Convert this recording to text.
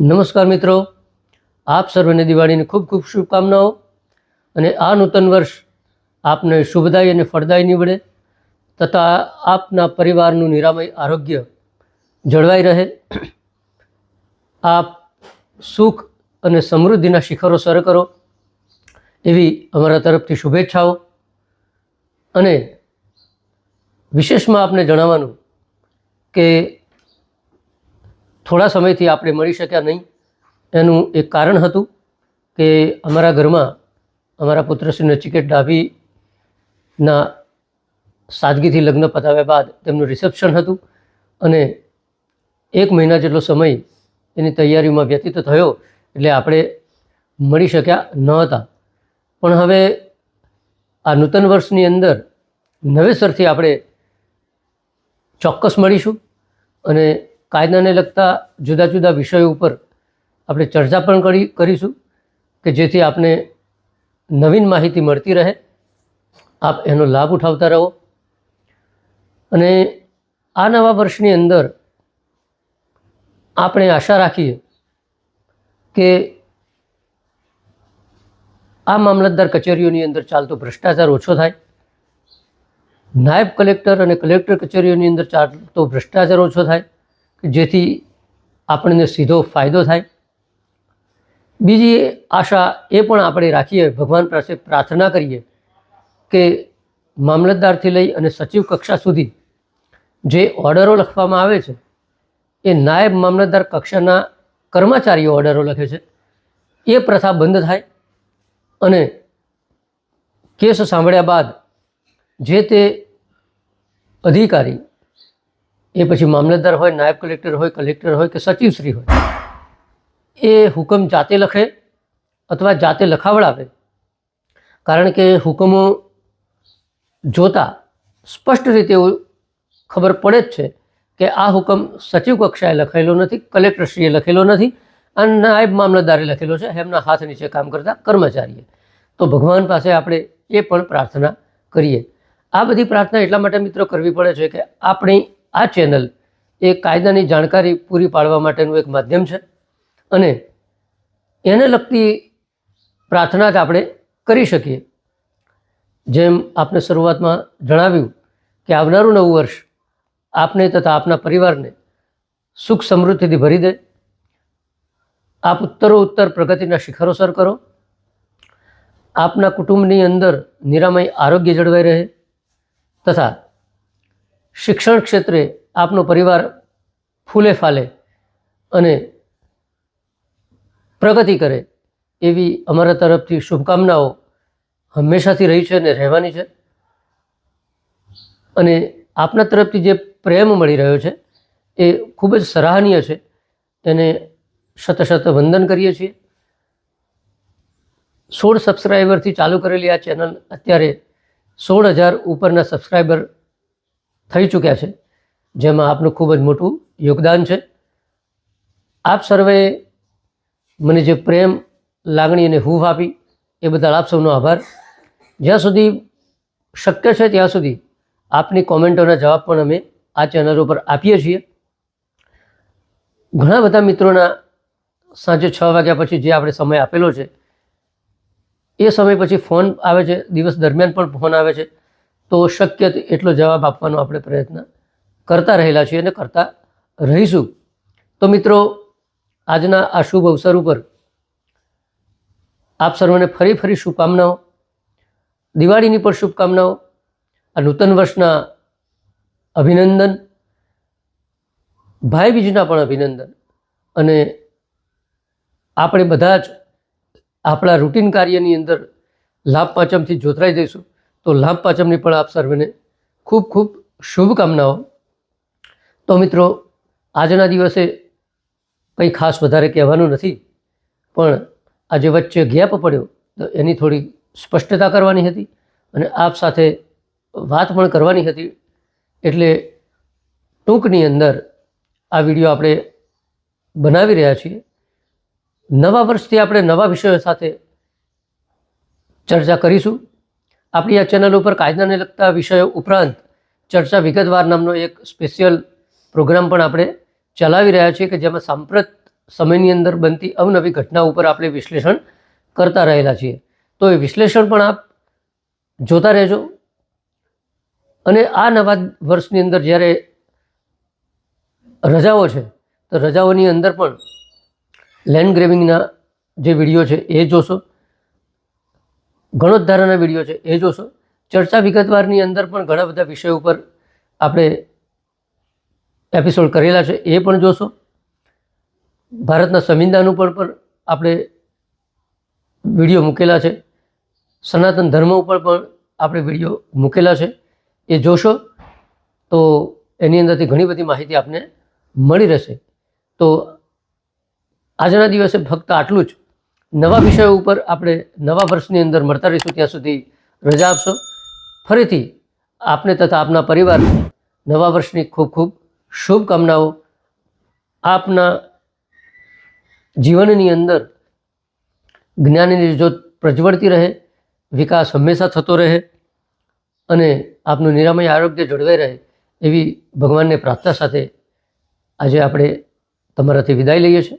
નમસ્કાર મિત્રો. આપ સર્વને દિવાળીની ખૂબ ખૂબ શુભકામનાઓ. અને આ નૂતન વર્ષ આપને શુભદાયી અને ફળદાયી નીવડે તથા આપના પરિવારનું નિરામય આરોગ્ય જળવાઈ રહે. આપ સુખ અને સમૃદ્ધિના શિખરો સર કરો એવી અમારા તરફથી શુભેચ્છાઓ. અને વિશેષમાં આપને જણાવવાનું કે થોડા સમયથી આપણે મળી શક્યા નહીં. એનું એક કારણ હતું કે અમારા ઘરમાં અમારા પુત્ર શ્રી નચિકેત ડાભીના સાદગીથી લગ્ન પતાવ્યા બાદ તેમનું રિસેપ્શન હતું અને એક મહિના જેટલો સમય એની તૈયારીમાં વ્યતીત થયો એટલે આપણે મળી શક્યા ન હતા. પણ હવે આ નૂતન વર્ષની અંદર નવેસરથી આપણે ચોક્કસ મળીશું અને કાયદાને લગતા જુદા જુદા વિષયો ઉપર આપણે ચર્ચા પણ કરી, કરીશું કે જેથી આપને નવીન માહિતી મળતી રહે. આપ એનો લાભ ઉઠાવતા રહો. અને આ નવા વર્ષની અંદર આપણે આશા રાખીએ કે આ મામલતદાર કચેરીઓની અંદર ચાલતો ભ્રષ્ટાચાર ઓછો થાય. નાયબ કલેક્ટર અને કલેક્ટર કચેરીઓની અંદર ચાલતો ભ્રષ્ટાચાર ઓછો થાય. જેથી આપણને સીધો ફાયદો થાય. બીજી આશા એ પણ આપણે રાખીએ, ભગવાન પાસે પ્રાર્થના કરીએ કે મામલતદારથી લઈ અને સચિવ કક્ષા સુધી જે ઓર્ડરો લખવામાં આવે છે, એ નાયબ મામલતદાર કક્ષાના કર્મચારીઓ ઓર્ડરો લખે છે. એ પ્રથા બંધ થાય અને કેસ સાંભળ્યા બાદ જે તે અધિકારી એ પછી મામલતદાર હોય, નાયબ કલેક્ટર હોય કલેક્ટર હોય કે સચિવશ્રી હોય, એ હુકમ જાતે લખે અથવા જાતે લખાવડાવે. કારણ કે હુકમો જોતા સ્પષ્ટ રીતે એવું ખબર પડે જ છે કે આ હુકમ સચિવ કક્ષાએ લખેલો નથી, કલેક્ટરશ્રીએ લખેલો નથી અને નાયબ મામલતદારે લખેલો છે, એમના હાથ નીચે કામ કરતા કર્મચારીએ. તો ભગવાન પાસે આપણે એ પણ પ્રાર્થના કરીએ. આ બધી પ્રાર્થના એટલા માટે મિત્રો કરવી પડે છે કે આપણી આ ચેનલ એ કાયદાની જાણકારી પૂરી પાડવા માટેનું એક માધ્યમ છે અને એને લગતી પ્રાર્થના જ આપણે કરી શકીએ. જેમ આપને શરૂઆતમાં જણાવ્યું કે આવનારું નવું વર્ષ આપને તથા આપના પરિવારને સુખ સમૃદ્ધિથી ભરી દે. આપ ઉત્તરો ઉત્તર પ્રગતિના શિખરો સર કરો. આપના કુટુંબની અંદર નિરામય આરોગ્ય જળવાઈ રહે તથા શિક્ષણ ક્ષેત્રે આપનો પરિવાર ફૂલે ફાલે અને પ્રગતિ કરે એવી અમારા તરફથી શુભકામનાઓ હંમેશાથી રહી છે અને રહેવાની છે. અને આપના તરફથી જે પ્રેમ મળી રહ્યો છે એ ખૂબ જ સરાહનીય છે. એને શત શત વંદન કરીએ છીએ. સોળ સબસ્ક્રાઈબરથી ચાલુ કરેલી આ ચેનલ અત્યારે સોળ હજાર ઉપરના સબસ્ક્રાઈબર થઈ ચૂક્યા છે. જેમાં આપનું ખૂબ જ મોટું યોગદાન છે. આપ સર્વે મને જે પ્રેમ, લાગણી અને હૂફ આપી, એ બદલ આપ સૌનો આભાર. જ્યાં સુધી શક્ય છે ત્યાં સુધી આપની કોમેન્ટોના જવાબ પણ અમે આ ચેનલ ઉપર આપીએ છીએ. ઘણા બધા મિત્રોના સાંજે છ વાગ્યા પછી જે આપણે સમય આપેલો છે, એ સમય પછી ફોન આવે છે. દિવસ દરમિયાન પણ ફોન આવે છે. તો શક્ય એટલો જવાબ આપવાનો આપણે પ્રયત્ન કરતા રહેલા છીએ અને કરતા રહીશું. તો મિત્રો, આજના આ શુભ અવસર ઉપર આપ સર્વને ફરી ફરી શુભકામનાઓ, દિવાળીની પણ શુભકામનાઓ, આ નૂતન વર્ષના અભિનંદન, ભાઈ બીજના પણ અભિનંદન અને આપણે બધા જ આપણા રૂટીન કાર્યની અંદર લાભ પાંચમથી જોતરાઈ જઈશું. તો લાભ પાંચમની પણ આપ સર્વેને ખૂબ ખૂબ શુભકામનાઓ. તો મિત્રો, આજના દિવસે કંઈ ખાસ વધારે કહેવાનું નથી, પણ આજે વચ્ચે ગેપ પડ્યો, તો એની થોડી સ્પષ્ટતા કરવાની હતી અને આપ સાથે વાત પણ કરવાની હતી. એટલે ટૂંકની અંદર આ વીડિયો આપણે બનાવી રહ્યા છીએ. નવા વર્ષથી આપણે નવા વિષયો સાથે ચર્ચા કરીશું. આપણી આ ચેનલ ઉપર કાયદાને લગતા વિષયો ઉપરાંત ચર્ચા વિગતવાર નામનો એક સ્પેશિયલ પ્રોગ્રામ પણ આપણે ચલાવી રહ્યા છીએ કે જેમાં સાંપ્રત સમયની અંદર બનતી અવનવી ઘટના ઉપર આપણે વિશ્લેષણ કરતા રહેલા છીએ. તો એ વિશ્લેષણ પણ આપ જોતા રહેજો. અને આ નવા વર્ષની અંદર જ્યારે રજાઓ છે, તો રજાઓની અંદર પણ લેન્ડ ગ્રેવિંગના જે વીડિયો છે એ જોશો. ગણોદ્ધારાના વીડિયો છે, એ જોશો. ચર્ચા વિગતવારની અંદર પણ ઘણા બધા વિષયો ઉપર આપણે એપિસોડ કરેલા છે, એ પણ જોશો. ભારતના સંવિધાન ઉપર પણ આપણે વીડિયો મૂકેલા છે. સનાતન ધર્મ ઉપર પણ આપણે વીડિયો મૂકેલા છે, એ જોશો. તો એની અંદરથી ઘણી બધી માહિતી આપને મળી રહેશે. તો આજના દિવસે ફક્ત આટલું જ. નવા વિષયો ઉપર આપણે નવા વર્ષની અંદર મળતા રહીશું ત્યાં સુધી રજા આપશો. ફરીથી આપને તથા આપના પરિવાર નવા વર્ષની ખૂબ ખૂબ શુભકામનાઓ. આપના જીવનની અંદર જ્ઞાનની જ્યોત પ્રજ્વળતી રહે, વિકાસ હંમેશા થતો રહે અને આપનું નિરામય આરોગ્ય જળવાઈ રહે એવી ભગવાનને પ્રાર્થના સાથે આજે આપણે તમારાથી વિદાય લઈએ છીએ.